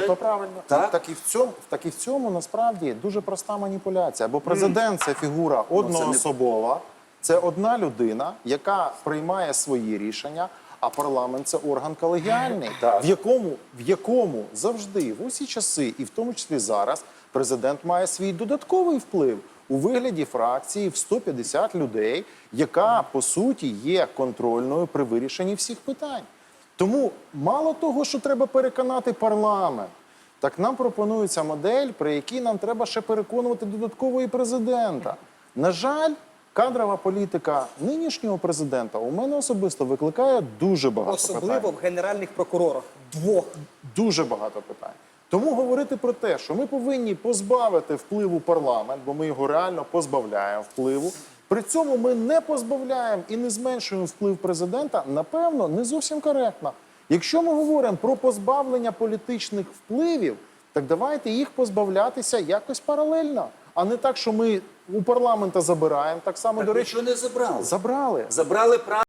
Абсолютно правильно. Так? Так і в цьому, так і в цьому насправді дуже проста маніпуляція. Бо президент це фігура одноособова, це одна людина, яка приймає свої рішення. А парламент це орган колегіальний, в якому в якому завжди в усі часи, і в тому числі зараз, президент має свій додатковий вплив у вигляді фракції в 150 людей, яка по суті є контрольною при вирішенні всіх питань. Тому мало того, що треба переконати парламент, так нам пропонується модель, при якій нам треба ще переконувати додатково і президента. На жаль, кадрова політика нинішнього президента у мене особисто викликає дуже багато Особливо питань. в генеральних прокурорах. Двох. Дуже багато питань. Тому говорити про те, що ми повинні позбавити впливу парламент, бо ми його реально позбавляємо впливу. При цьому ми не позбавляємо і не зменшуємо вплив президента, напевно, не зовсім коректно. Якщо ми говоримо про позбавлення політичних впливів, так давайте їх позбавлятися якось паралельно, а не так, що ми у парламента забираємо. Так само, Так до речі, не забрали? забрали. Забрали право